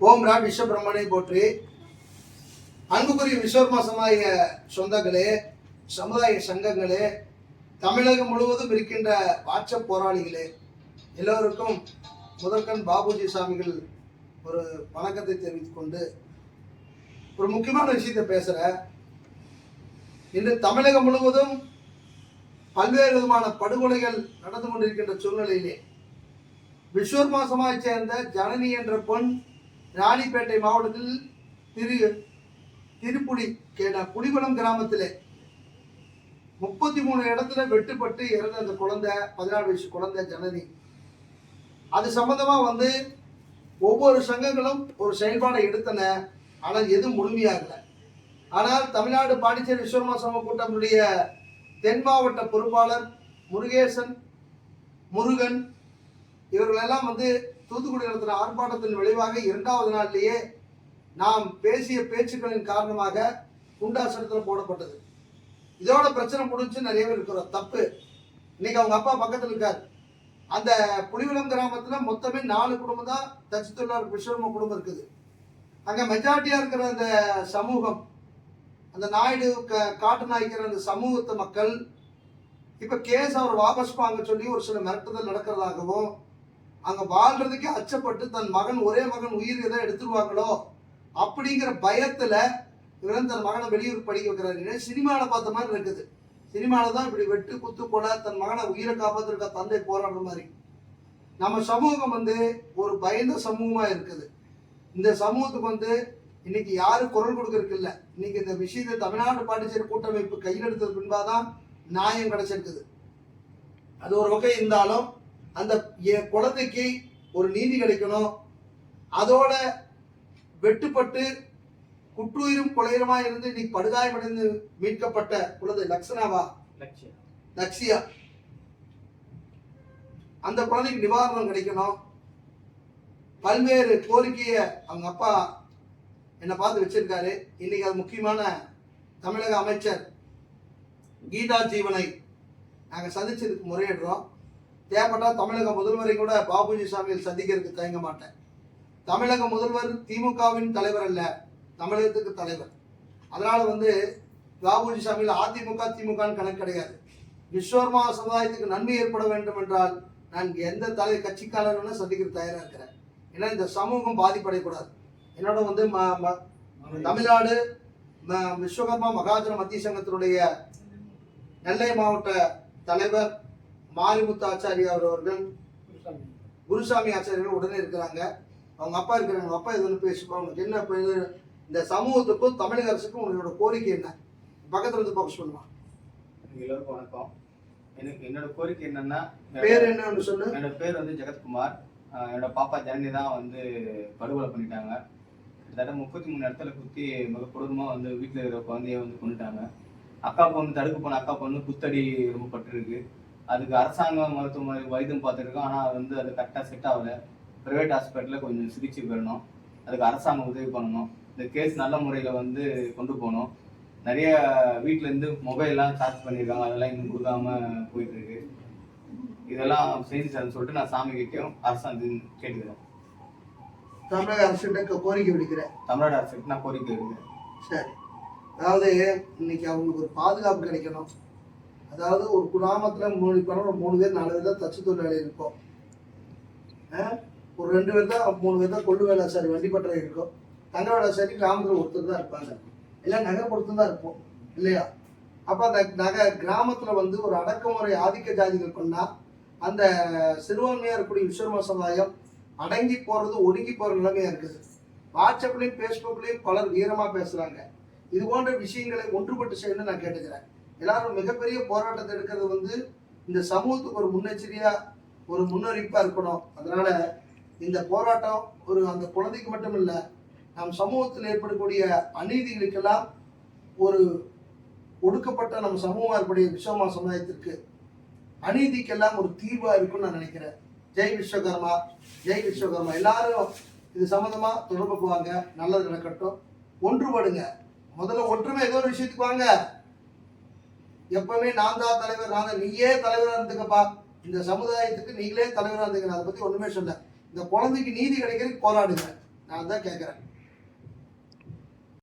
ஓம் ரா விஸ்வபிரமணை போற்றி. அன்புக்குரிய விஸ்வர்மா சமுதாய சொந்தங்களே சமுதாய சங்கங்களே தமிழகம் முழுவதும் இருக்கின்ற வாட்சப் போராளிகளே எல்லோருக்கும் முதற்கண் பாபுஜி சாமிகள் ஒரு வணக்கத்தை தெரிவித்துக் கொண்டு ஒரு முக்கியமான விஷயத்தை பேசுகிறேன் இன்று தமிழகம் முழுவதும் பல்வேறு விதமான படுகொலைகள் நடந்து கொண்டிருக்கின்ற சூழ்நிலையிலே விஸ்வர்மா சமாஜை சேர்ந்த ஜனனி என்ற பெண் ராணிப்பேட்டை மாவட்டத்தில் திரு திருப்புடி கேட்ட புலிகுளம் கிராமத்தில் முப்பத்தி மூணு இடத்துல வெட்டுப்பட்டு இறந்த அந்த குழந்தை பதினாலு வயசு குழந்தை ஜனனி. அது சம்மந்தமாக வந்து ஒவ்வொரு சங்கங்களும் ஒரு செயல்பாடை எடுத்தன. ஆனால் எதுவும் முழுமையாகல. ஆனால் தமிழ்நாடு பாண்டிச்சேரி விஸ்வர்மா சம கூட்டத்தினுடைய தென் மாவட்ட பொறுப்பாளர் முருகேசன் முருகன் இவர்களெல்லாம் வந்து தூத்துக்குடி நடத்தின ஆர்ப்பாட்டத்தின் விளைவாக இரண்டாவது நாளிலேயே நாம் பேசிய பேச்சுக்களின் காரணமாக குண்டாசனத்தில் போடப்பட்டது. இதோட பிரச்சனை முடிஞ்சு நிறைய பேர் இருக்கிறோம் தப்பு. இன்னைக்கு அவங்க அப்பா பக்கத்தில் இருக்கார். அந்த புலிகுளம் கிராமத்தில் மொத்தமே நாலு குடும்பம் தான் தச்சு தொழிலாளர் விஸ்வர்ம குடும்பம் இருக்குது. அங்கே மெஜாரிட்டியாக இருக்கிற அந்த சமூகம் அந்த நாயுடு க காட்டு நாய்க்கிற அந்த சமூகத்து மக்கள் இப்போ கேஸ் அவர் வாபஸ் வாங்க சொல்லி ஒரு சில மிரட்டுதல் நடக்கிறதாகவும் அங்கே வாழ்றதுக்கே அச்சப்பட்டு தன் மகன் ஒரே மகன் உயிர் எதை எடுத்துருவாங்களோ அப்படிங்கிற பயத்தில் இவர் தன் மகனை வெளியூர் படிக்க வைக்கிறாரு. சினிமாவில் பார்த்த மாதிரி இருக்குது. சினிமாவில் தான் இப்படி வெட்டு குத்து கொலை தன் மகனை உயிரை காப்பாத்திருக்க தந்தை போராடுற மாதிரி. நம்ம சமூகம் வந்து ஒரு பயந்த சமூகமாக இருக்குது. இந்த சமூகத்துக்கு வந்து இன்னைக்கு யாரும் குரல் கொடுக்கறதுக்கு இல்லை. இன்னைக்கு இந்த விஷயத்தை தமிழ்நாடு பாண்டிச்சேரி கூட்டமைப்பு கையில் எடுத்தது பின்பாதான் நியாயம் கிடைச்சிருக்குது. அது ஒரு வகை இருந்தாலும் அந்த குழந்தைக்கு ஒரு நீதி கிடைக்கணும். அதோட வெட்டுப்பட்டு குற்றுயிரும் கொலையுமா இருந்து இன்னைக்கு படுகாயமடைந்து மீட்கப்பட்ட குழந்தை லக்ஷனாவா? லக்ஷியா. அந்த குழந்தைக்கு நிவாரணம் கிடைக்கணும். பல்வேறு கோரிக்கையை அவங்க அப்பா என்னை பார்த்து வச்சிருக்காரு. இன்னைக்கு அது முக்கியமான தமிழக அமைச்சர் கீதா ஜீவனை நாங்கள் சந்திச்சதுக்கு முறையிடுறோம். தேவைப்பட்டால் தமிழக முதல்வரை கூட பாபுஜி சாமியில் சந்திக்கிறதுக்கு தயங்க மாட்டேன். தமிழக முதல்வர் திமுகவின் தலைவர் அல்ல தமிழகத்துக்கு தலைவர். அதனால வந்து பாபுஜி சாமியில் அதிமுக திமுகன்னு கணக்கு கிடையாது. விஸ்வர்மா சமுதாயத்துக்கு நன்மை ஏற்பட வேண்டும் என்றால் நான் எந்த தலை கட்சிக்காரர்களும் சந்திக்கிற தயாராக இருக்கிறேன். ஏன்னா இந்த சமூகம் பாதிப்படையக்கூடாது. என்னோட வந்து ம- ம- தமிழ்நாடு விஸ்வகர்மா மகாஜன மத்திய சங்கத்தினுடைய நெல்லை மாவட்ட தலைவர் மாரிமுத்து ஆச்சாரியா அவர்கள் குருசாமி. ஆச்சாரியர்கள் உடனே இருக்கிறாங்க. அவங்க அப்பா இருக்கிறாங்க. அப்பா எதுவும் பேசுப்பா உனக்கு என்ன இப்ப இது? இந்த சமூகத்துக்கும் தமிழக அரசுக்கும் உங்களோட கோரிக்கை என்ன? பக்கத்துல இருந்து ஃபோக்கஸ் பண்ணுவான் எல்லோருக்கும் வணக்கம். எனக்கு என்னோட கோரிக்கை என்னன்னா பேர் என்னன்னு சொல்லு. என்னோட பேர் வந்து ஜெகத்குமார். என்னோட பாப்பா ஜனனி தான் வந்து படுகொலை பண்ணிட்டாங்க. கிட்டத்தட்ட முப்பத்தி மூணு இடத்துல குத்தி மிக கொடூரமாக வந்து வீட்டில் இருக்கிற குழந்தைய வந்து கொண்டுட்டாங்க அக்கா பொண்ணு தடுக்க போன அக்கா பொண்ணு குத்தடி ரொம்ப பட்டிருக்கு. அதுக்கு அரசாங்க மருத்துவமனை வைத்தியம் பார்த்துருக்கோம் ஆனால் வந்து அது கரெக்டாக செட் ஆகல. ப்ரைவேட் ஹாஸ்பிட்டலில் கொஞ்சம் சிகிச்சை பெறணும். அதுக்கு அரசாங்கம் உதவி பண்ணணும். இந்த கேஸ் நல்ல முறையில் வந்து கொண்டு போகணும். நிறைய வீட்ல இருந்து மொபைல்லாம் சார்ஜ் பண்ணியிருக்காங்க. அதெல்லாம் இன்னும் கொடுக்காம போயிட்டு இருக்கு இதெல்லாம் செஞ்சு தரேன்னு சொல்லிட்டு நான் சாமி கிட்டயும் அரசாங்கம் கேட்டுக்கிறேன். தமிழக அரசுகிட்ட கோரிக்கை விடுக்கிறேன். தமிழ்நாடு அரசுக்கு நான் கோரிக்கை வைக்கிறேன் சரி. அதாவது இன்னைக்கு அவங்களுக்கு ஒரு பாதுகாப்பு கிடைக்கணும். அதாவது ஒரு கிராமத்தில் மூணு பேரும் மூணு பேர் நாலு பேர் தான் தச்சு தொழிலாளி இருக்கும். ஆ? ஒரு ரெண்டு பேர் தான் மூணு பேர் தான் கொள்ளு வேலை சரி வண்டிப்பட்டறை இருக்கும். தங்க வேலை சரி கிராமத்தில் ஒருத்தர் தான் இருப்பாங்க. இல்லை நகர்ப்புறத்துல தான் இருப்போம். இல்லையா? அப்போ அந்த நக கிராமத்தில் வந்து ஒரு அடக்குமுறை ஆதிக்க ஜாதிகள் கொண்டா அந்த சிறுபான்மையாக இருக்கக்கூடிய விஸ்வர்ம சமுதாயம் அடங்கி போகிறது ஒடுங்கி போகிற நிலைமையாக இருக்குது. வாட்ஸ்அப்லேயும் ஃபேஸ்புக்லேயும் பலர் வீரமாக பேசுகிறாங்க இது போன்ற விஷயங்களை ஒன்றுபட்டு செய்யணும்னு நான் கேட்டுக்கிறேன். எல்லாரும் மிகப்பெரிய போராட்டத்தை எடுக்கிறது வந்து இந்த சமூகத்துக்கு ஒரு முன்னெச்சரியா ஒரு முன்னறிப்பா இருக்கணும். அதனால இந்த போராட்டம் ஒரு அந்த குழந்தைக்கு மட்டும் இல்லை நம் சமூகத்தில் ஏற்படக்கூடிய அநீதிகளுக்கெல்லாம் ஒரு ஒடுக்கப்பட்ட நம்ம சமூகம் ஏற்படைய விஸ்வமா சமுதாயத்திற்கு அநீதிக்கெல்லாம் ஒரு தீர்வா இருக்கும்னு நான் நினைக்கிறேன். ஜெய் விஸ்வகர்மா ஜெய் விஸ்வகர்மா. எல்லாரும் இது சம்மந்தமா தொடர்பு போவாங்க நல்லது நடக்கட்டும். ஒன்றுபடுங்க. முதல்ல ஒற்றுமை ஏதோ ஒரு விஷயத்துக்கு வாங்க. எப்பவுமே நான் தான் தலைவர் நான் தான் நீயே தலைவராக இருந்துக்கப்பா. இந்த சமுதாயத்துக்கு நீங்களே தலைவராக இருந்துங்க. நான் அதை பத்தி ஒண்ணுமே சொல்ல இந்த குழந்தைக்கு நீதி கிடைக்கிறதுக்கு போராடுங்க. நான் தான் கேட்குறேன்